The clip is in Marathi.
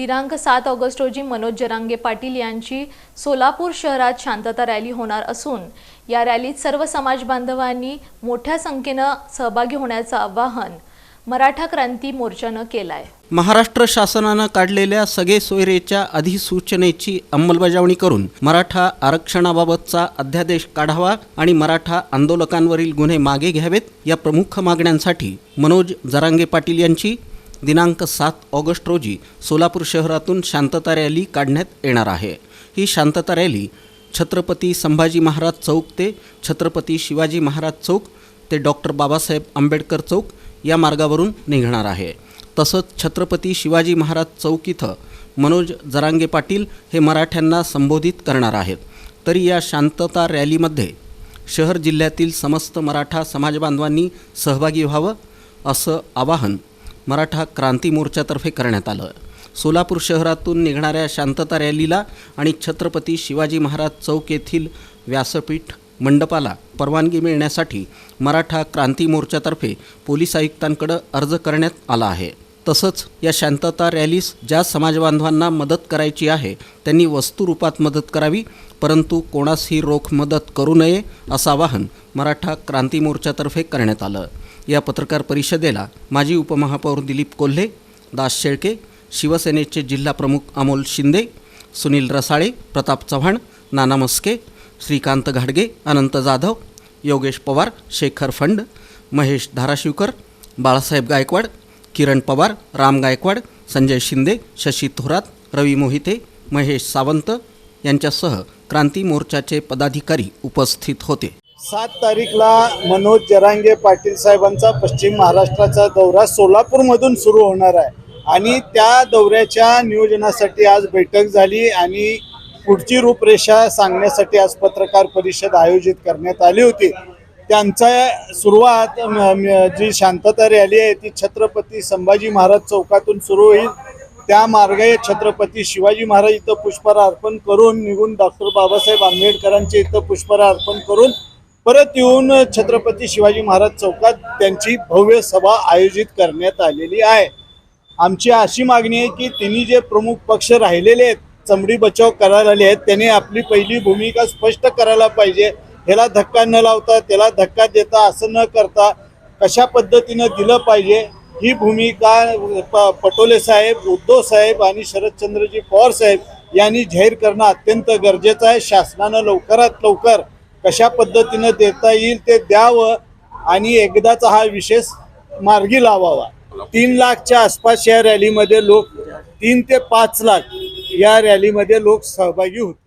दिनांक सात ऑगस्ट रोजी मनोज जरांगे पाटील यांची सोलापूर शहरात शांतता रॅली होणार असून या रॅलीत सर्व समाज बांधवांनी मोठ्या संख्येनं सहभागी होण्याचं आवाहन मराठा क्रांती मोर्चानं केलं आहे महाराष्ट्र शासनानं काढलेल्या सगळे सोयरेच्या अधिसूचनेची अंमलबजावणी करून मराठा आरक्षणाबाबतचा अध्यादेश काढावा आणि मराठा आंदोलकांवरील गुन्हे मागे घ्यावेत या प्रमुख मागण्यांसाठी मनोज जरांगे पाटील यांची दिनांक सात ऑगस्ट रोजी सोलापूर शहरातून शांतता रॅली काढण्यात येणार आहे. ही शांतता रॅली छत्रपती संभाजी महाराज चौक ते छत्रपती शिवाजी महाराज चौक ते डॉक्टर बाबासाहेब आंबेडकर चौक या मार्गावरून निघणार आहे. तसंच छत्रपती शिवाजी महाराज चौक इथं मनोज जरांगे पाटील हे मराठ्यांना संबोधित करणार आहेत. तरी या शांतता रॅलीमध्ये शहर जिल्ह्यातील समस्त मराठा समाजबांधवांनी सहभागी व्हावं असं आवाहन मराठा क्रांती मोर्चातर्फे करण्यात आलं. सोलापूर शहरातून निघणाऱ्या शांतता रॅलीला आणि छत्रपती शिवाजी महाराज चौक येथील व्यासपीठ मंडपाला परवानगी मिळण्यासाठी मराठा क्रांती मोर्चातर्फे पोलीस आयुक्तांकडे अर्ज करण्यात आला आहे. तसंच या शांतता रॅलीस ज्या समाजबांधवांना मदत करायची आहे त्यांनी वस्तुरूपात मदत करावी परंतु कोणासही रोख मदत करू नये असं आवाहन मराठा क्रांती मोर्चातर्फे करण्यात आलं. या पत्रकार परिषदेला माजी उपमहापौर दिलीप कोल्हे दास शेळके शिवसेनेचे जिल्हाप्रमुख अमोल शिंदे सुनील रसाळे प्रताप चव्हाण नाना मस्के श्रीकांत घाडगे अनंत जाधव योगेश पवार शेखर फंड महेश धाराशिवकर बाळासाहेब गायकवाड किरण पवार राम गायकवाड संजय शिंदे शशी थोरात रवी मोहिते महेश सावंत यांच्यासह क्रांती मोर्चाचे पदाधिकारी उपस्थित होते. सात तारीखला मनोज जरांगे पाटील साहेबांचा पश्चिम महाराष्ट्राचा दौरा सोलापूरमधून सुरू होणार आहे. आणि त्या दौऱ्याच्या नियोजनासाठी आज बैठक झाली आणि पुढची रूपरेषा सांगण्यासाठी आज पत्रकार परिषद आयोजित करण्यात आली होती. त्यांचा सुरुवात जी शांतता रॅली आहे ती छत्रपती संभाजी महाराज चौकातून सुरू होईल. त्या मार्गे छत्रपती शिवाजी महाराज इथं पुष्पहार अर्पण करून निघून डॉक्टर बाबासाहेब आंबेडकरांचे इथं पुष्पहार अर्पण करून परत येऊन छत्रपती शिवाजी महाराज चौकात त्यांची भव्य सभा आयोजित करण्यात आलेली आहे. आमची अशी मागणी आहे की त्यांनी जे प्रमुख पक्ष राहिलेले आहेत चमडी बचाव करायला आले आहेत त्यांनी आपली पहिली भूमिका स्पष्ट करायला पाहिजे. ह्याला धक्का न लावता त्याला धक्का देता असं न करता कशा पद्धतीनं दिलं पाहिजे? ही भूमिका प- पटोले साहेब उद्धव साहेब आणि शरदचंद्रजी पवार साहेब यांनी जाहीर करणं अत्यंत गरजेचं आहे. शासनानं लवकरात लवकर कशा पद्धतीनं देता येईल ते द्यावं आणि एकदाचा हा विशेष मार्गी लावावा. तीन लाखच्या आसपास या रॅलीमध्ये लोक तीन ते पाच लाख या रॅलीमध्ये लोक सहभागी होते